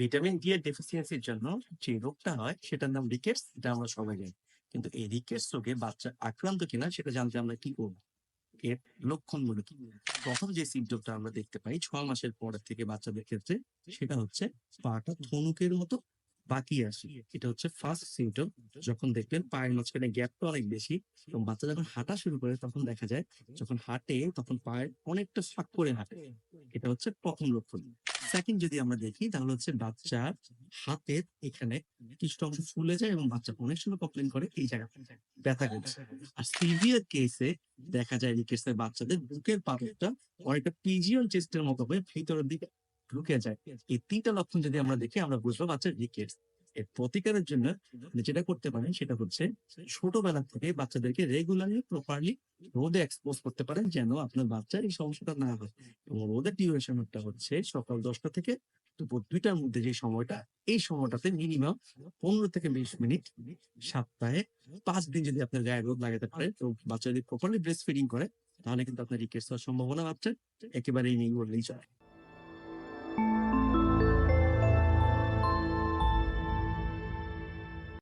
Vitamin D এর ডেফিসিয়েন্সির জন্য যে রোগটা হয়, সেটার নাম রিকেটস এটা আমরা সবাই জানি। কিন্তু এই রিকেটস রোগে বাচ্চা আক্রান্ত কিনা, সেটা জানতে আমরা কি করব? এর লক্ষণগুলো কি? প্রথম যে সিমটমটা আমরা দেখতে পাই ছয় মাসের পরের থেকে বাচ্চাদের ক্ষেত্রে, সেটা হচ্ছে পাটা ধনুকের মতো বাকি আসে। এটা হচ্ছে ফার্স্ট সিমটম যখন দেখবেন পায়ের মাঝখানে গ্যাপটা অনেক বেশি এবং বাচ্চা যখন হাঁটা শুরু করে তখন দেখা যায়, যখন হাঁটে তখন পায়ের অনেকটা ফাঁক করে হাঁটে। এটা হচ্ছে প্রথম লক্ষণ। সেকেন্ড যদি আমরা দেখি, তাহলে হচ্ছে বাচ্চার হাতের এখানে কিছুটা অংশ ফুলে যায় এবং বাচ্চা অনেক সময় কমপ্লেন করে এই জায়গা ব্যথা করছে। আর সিভিয়ার কেসে দেখা যায় এই কেসে বাচ্চাদের বুকের পাথরটা অনেকটা পিজিয়ন চেস্টের মতো হয়ে ভিতরের দিকে ঢুকে যায়। এই তিনটা লক্ষণ যদি আমরা দেখি, আমরা বুঝব বাচ্চার রিকেটস এর প্রতিকারের জন্য যেটা করতে পারেন সেটা হচ্ছে ছোটবেলা থেকে বাচ্চাদেরকে রেগুলারলি প্রপারলি রোদে এক্সপোজ করতে পারেন যেন আপনার বাচ্চার এই সমস্যাটা না হয়। এবং রোদের ডিউরেশনটা হচ্ছে সকাল দশটা থেকে দুপুর দুইটার মধ্যে যে সময়টা, এই সময়টাতে মিনিমাম পনেরো থেকে বিশ মিনিট সপ্তাহে পাঁচ দিন যদি আপনার গায়ে রোদ লাগাতে পারে, তো বাচ্চা যদি প্রপারলি ব্রেস্ট ফিডিং করে, তাহলে কিন্তু আপনার রিকেটস হওয়ার সম্ভাবনা বাচ্চার একেবারেই নেই বললেই চলে